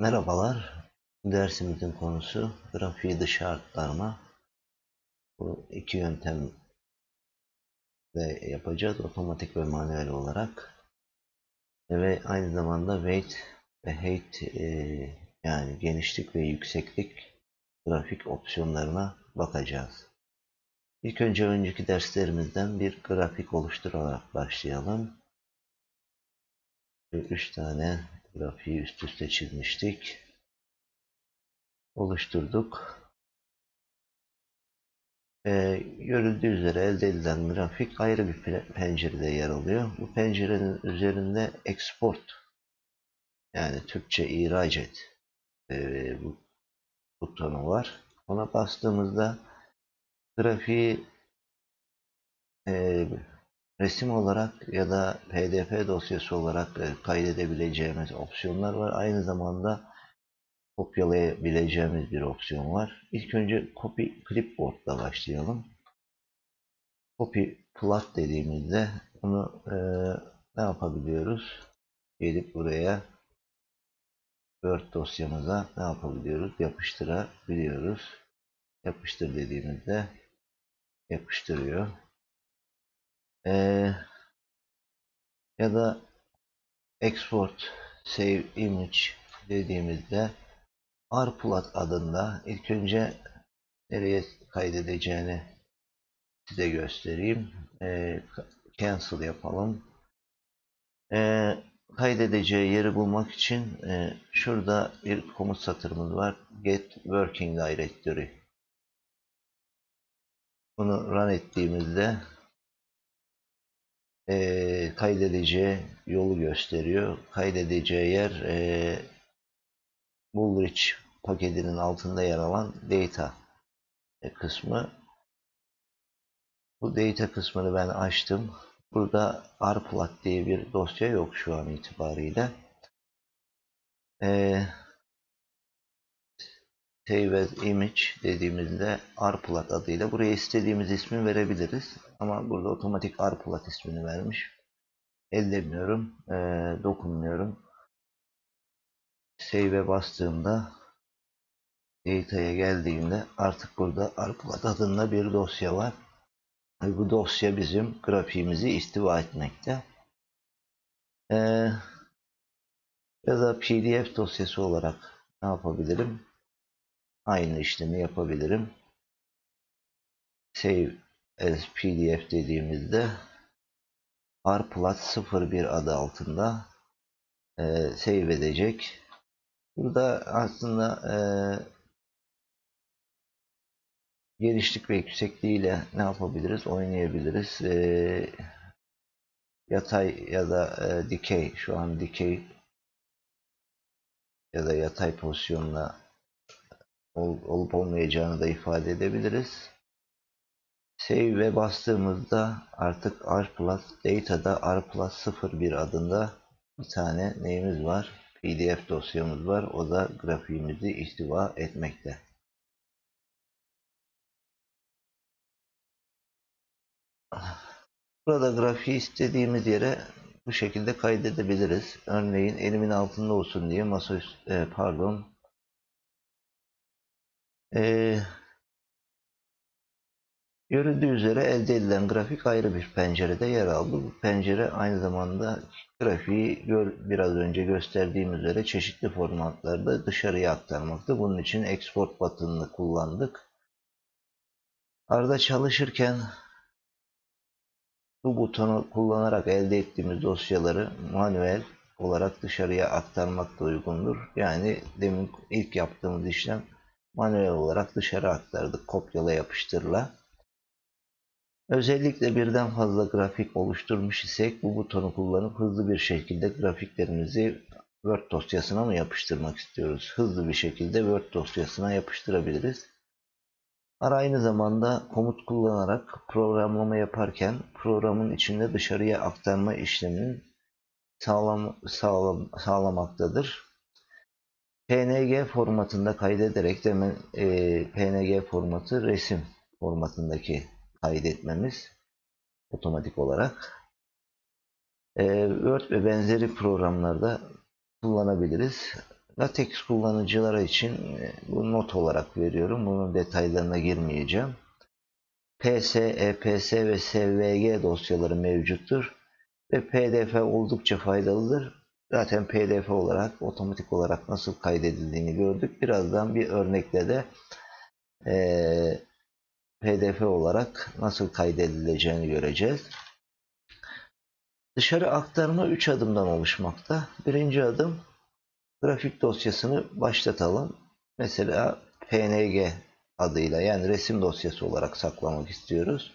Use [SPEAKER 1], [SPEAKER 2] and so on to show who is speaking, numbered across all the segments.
[SPEAKER 1] Merhabalar. Dersimizin konusu grafiği dışa aktarma. Bu iki yöntemle yapacağız. Otomatik ve manuel olarak. Ve aynı zamanda weight ve height e, yani genişlik ve yükseklik grafik opsiyonlarına bakacağız. İlk önce önceki derslerimizden bir grafik oluşturarak başlayalım. 3 tane grafiği üst üste çizmiştik. Oluşturduk. Ee, görüldüğü üzere elde edilen grafik ayrı bir pencerede yer alıyor. Bu pencerenin üzerinde export yani Türkçe ihraç et e, bu butonu var. Ona bastığımızda grafiği e, resim olarak ya da pdf dosyası olarak e, kaydedebileceğimiz opsiyonlar var. Aynı zamanda kopyalayabileceğimiz bir opsiyon var. İlk önce copy clipboard ile başlayalım. Copy plot dediğimizde bunu e, ne yapabiliyoruz? Gelip buraya Word dosyamıza ne yapabiliyoruz? Yapıştırabiliyoruz. Yapıştır dediğimizde yapıştırıyor. Ee, ya da export save image dediğimizde rplot adında ilk önce nereye kaydedeceğini size göstereyim. Ee, cancel yapalım. Ee, kaydedeceği yeri bulmak için e, şurada bir komut satırımız var. Get working directory. Bunu run ettiğimizde e, kaydedeceği yolu gösteriyor. Kaydedeceği yer e, Bullrich paketinin altında yer alan data kısmı. Bu data kısmını ben açtım. Burada rplat diye bir dosya yok şu an itibariyle. Ee, as image dediğimizde rplat adıyla buraya istediğimiz ismi verebiliriz. Ama burada otomatik rplat ismini vermiş. Ellemiyorum, e, dokunmuyorum. Save'e bastığımda data'ya geldiğimde artık burada rplat adında bir dosya var. Bu dosya bizim grafiğimizi istiva etmekte. Ee, ya da pdf dosyası olarak ne yapabilirim? Aynı işlemi yapabilirim. Save as pdf dediğimizde rplat 01 adı altında e, save edecek. Burada aslında e, genişlik ve yüksekliğiyle ne yapabiliriz? Oynayabiliriz. E, yatay ya da e, dikey şu an dikey ya da yatay pozisyonla ol, olup olmayacağını da ifade edebiliriz. Save ve bastığımızda artık R plus Data'da R plus 01 adında bir tane neyimiz var? PDF dosyamız var. O da grafiğimizi istiva etmekte. Burada grafiği istediğimiz yere bu şekilde kaydedebiliriz. Örneğin elimin altında olsun diye masa e, pardon e, görüldüğü üzere elde edilen grafik ayrı bir pencerede yer aldı. Bu pencere aynı zamanda grafiği biraz önce gösterdiğim üzere çeşitli formatlarda dışarıya aktarmakta. Bunun için export butonunu kullandık. Arada çalışırken bu butonu kullanarak elde ettiğimiz dosyaları manuel olarak dışarıya aktarmak da uygundur. Yani demin ilk yaptığımız işlem manuel olarak dışarı aktardık kopyala yapıştırla. Özellikle birden fazla grafik oluşturmuş isek bu butonu kullanıp hızlı bir şekilde grafiklerimizi Word dosyasına mı yapıştırmak istiyoruz? Hızlı bir şekilde Word dosyasına yapıştırabiliriz. Aynı zamanda komut kullanarak programlama yaparken programın içinde dışarıya aktarma işleminin sağlam, sağlam, sağlamaktadır. PNG formatında kaydederek demin e, PNG formatı resim formatındaki kaydetmemiz otomatik olarak. E, Word ve benzeri programlarda kullanabiliriz. LaTeX kullanıcıları için e, bu not olarak veriyorum. Bunun detaylarına girmeyeceğim. PS, EPS ve SVG dosyaları mevcuttur. Ve PDF oldukça faydalıdır. Zaten PDF olarak otomatik olarak nasıl kaydedildiğini gördük. Birazdan bir örnekle de eee, PDF olarak nasıl kaydedileceğini göreceğiz. Dışarı aktarma 3 adımdan oluşmakta. Birinci adım grafik dosyasını başlatalım. Mesela PNG adıyla yani resim dosyası olarak saklamak istiyoruz.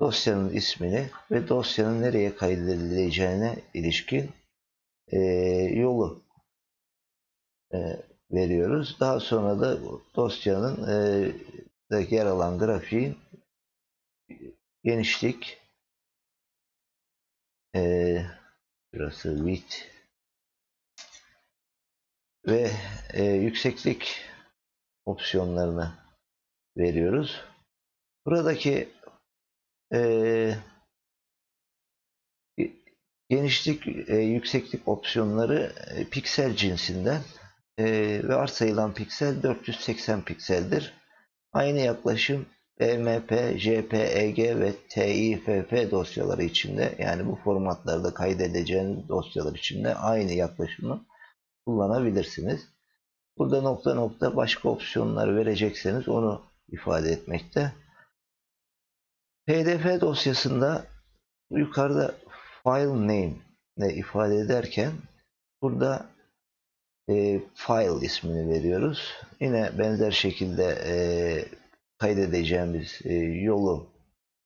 [SPEAKER 1] Dosyanın ismini ve dosyanın nereye kaydedileceğine ilişkin eee, yolu eee, veriyoruz. Daha sonra da dosyanın eee, da yer alan grafiğin genişlik eee burası width ve eee, yükseklik opsiyonlarını veriyoruz. Buradaki eee, genişlik, eee, yükseklik opsiyonları eee, piksel cinsinden eee, ve varsayılan piksel 480 pikseldir. Aynı yaklaşım BMP, JPEG ve TIFF dosyaları içinde yani bu formatlarda kaydedeceğiniz dosyalar içinde aynı yaklaşımı kullanabilirsiniz. Burada nokta nokta başka opsiyonlar verecekseniz onu ifade etmekte. PDF dosyasında yukarıda file name ne ifade ederken burada e, file ismini veriyoruz. Yine benzer şekilde e, kaydedeceğimiz e, yolu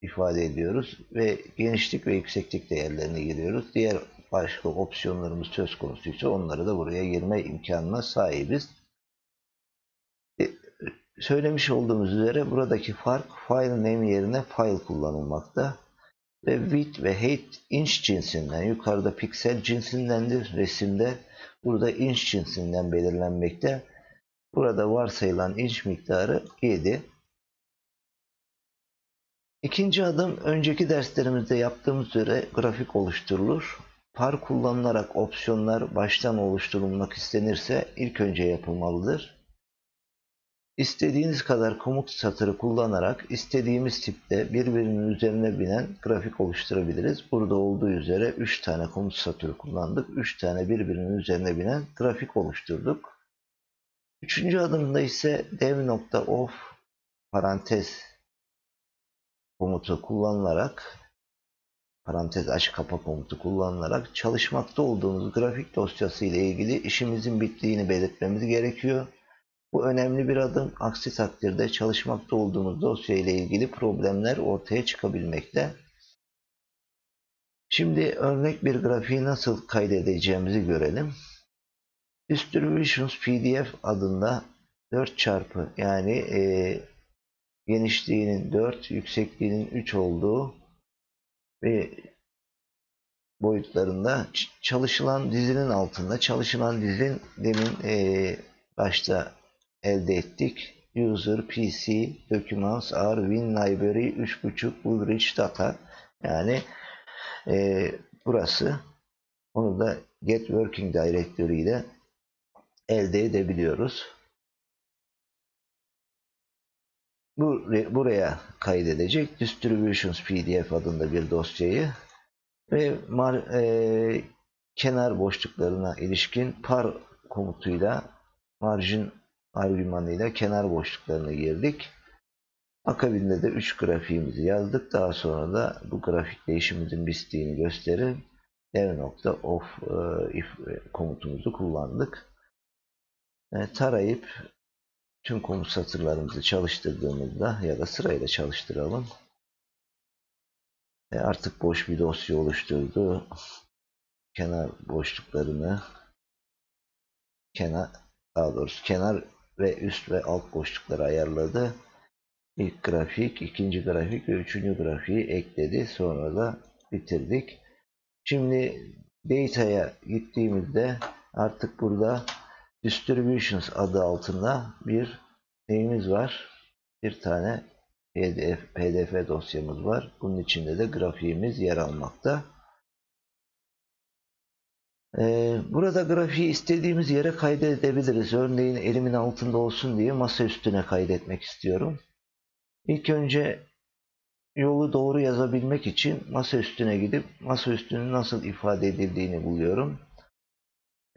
[SPEAKER 1] ifade ediyoruz ve genişlik ve yükseklik değerlerini giriyoruz. Diğer başka opsiyonlarımız söz konusuysa onları da buraya girme imkanına sahibiz. E, söylemiş olduğumuz üzere buradaki fark file name yerine file kullanılmakta ve width ve height inç cinsinden yukarıda piksel cinsindendir resimde burada inç cinsinden belirlenmekte. Burada varsayılan inç miktarı 7. İkinci adım önceki derslerimizde yaptığımız üzere grafik oluşturulur. Par kullanılarak opsiyonlar baştan oluşturulmak istenirse ilk önce yapılmalıdır. İstediğiniz kadar komut satırı kullanarak istediğimiz tipte birbirinin üzerine binen grafik oluşturabiliriz. Burada olduğu üzere 3 tane komut satırı kullandık. 3 tane birbirinin üzerine binen grafik oluşturduk. Üçüncü adımda ise dev.of parantez komutu kullanılarak parantez aç kapa komutu kullanılarak çalışmakta olduğumuz grafik dosyası ile ilgili işimizin bittiğini belirtmemiz gerekiyor. Bu önemli bir adım. Aksi takdirde çalışmakta olduğumuz dosya ile ilgili problemler ortaya çıkabilmekte. Şimdi örnek bir grafiği nasıl kaydedeceğimizi görelim. Distributions PDF adında 4 çarpı yani e, genişliğinin 4, yüksekliğinin 3 olduğu ve boyutlarında çalışılan dizinin altında çalışılan dizin demin e, başta elde ettik. User PC Documents are Win Library 3.5 Woolrich Data yani e, burası onu da Get Working Directory ile elde edebiliyoruz. Bu, buraya kaydedecek Distributions PDF adında bir dosyayı ve mar, e, kenar boşluklarına ilişkin par komutuyla margin argümanıyla kenar boşluklarına girdik. Akabinde de 3 grafiğimizi yazdık. Daha sonra da bu grafikle işimizin bittiğini gösterir. dev.of e, if komutumuzu kullandık. E, tarayıp tüm komut satırlarımızı çalıştırdığımızda ya da sırayla çalıştıralım. E, artık boş bir dosya oluşturdu. Kenar boşluklarını kenar daha doğrusu kenar ve üst ve alt boşlukları ayarladı. İlk grafik, ikinci grafik ve üçüncü grafiği ekledi. Sonra da bitirdik. Şimdi Data'ya gittiğimizde artık burada Distributions adı altında bir neyimiz var. Bir tane PDF, PDF dosyamız var. Bunun içinde de grafiğimiz yer almakta. Ee, burada grafiği istediğimiz yere kaydedebiliriz. Örneğin elimin altında olsun diye masa üstüne kaydetmek istiyorum. İlk önce yolu doğru yazabilmek için masa üstüne gidip masa üstünün nasıl ifade edildiğini buluyorum.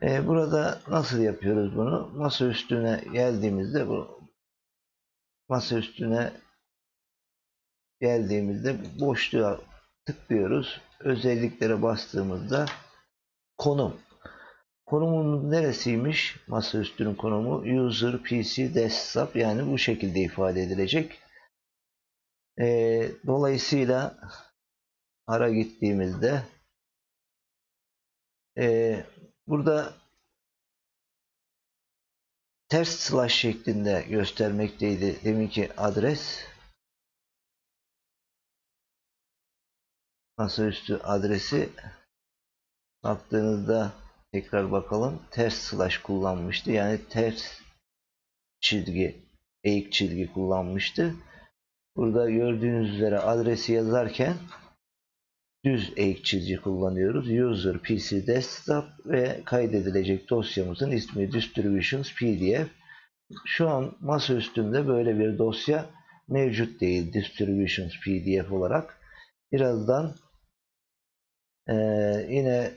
[SPEAKER 1] Ee, burada nasıl yapıyoruz bunu? Masa üstüne geldiğimizde bu masa üstüne geldiğimizde boşluğa tıklıyoruz. Özelliklere bastığımızda konum. Konumumuz neresiymiş? Masa üstünün konumu user, PC, desktop yani bu şekilde ifade edilecek. Ee, dolayısıyla ara gittiğimizde e, burada ters slash şeklinde göstermekteydi deminki adres. Masaüstü adresi baktığınızda tekrar bakalım ters slash kullanmıştı. Yani ters çizgi, eğik çizgi kullanmıştı. Burada gördüğünüz üzere adresi yazarken düz eğik çizgi kullanıyoruz. User PC Desktop ve kaydedilecek dosyamızın ismi Distributions PDF. Şu an masa üstünde böyle bir dosya mevcut değil Distributions PDF olarak. Birazdan eee, yine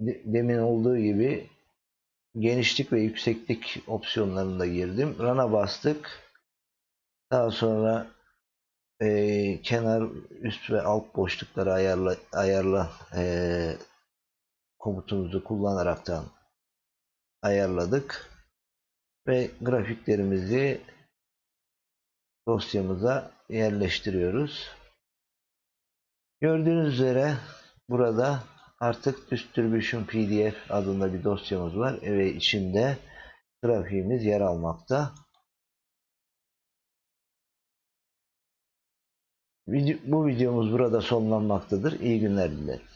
[SPEAKER 1] demin olduğu gibi genişlik ve yükseklik opsiyonlarında girdim. Run'a bastık. Daha sonra eee, kenar üst ve alt boşlukları ayarla ayarla eee, komutumuzu kullanaraktan ayarladık ve grafiklerimizi dosyamıza yerleştiriyoruz. Gördüğünüz üzere burada artık Distribution PDF adında bir dosyamız var ve içinde grafiğimiz yer almakta. Bu videomuz burada sonlanmaktadır. İyi günler dilerim.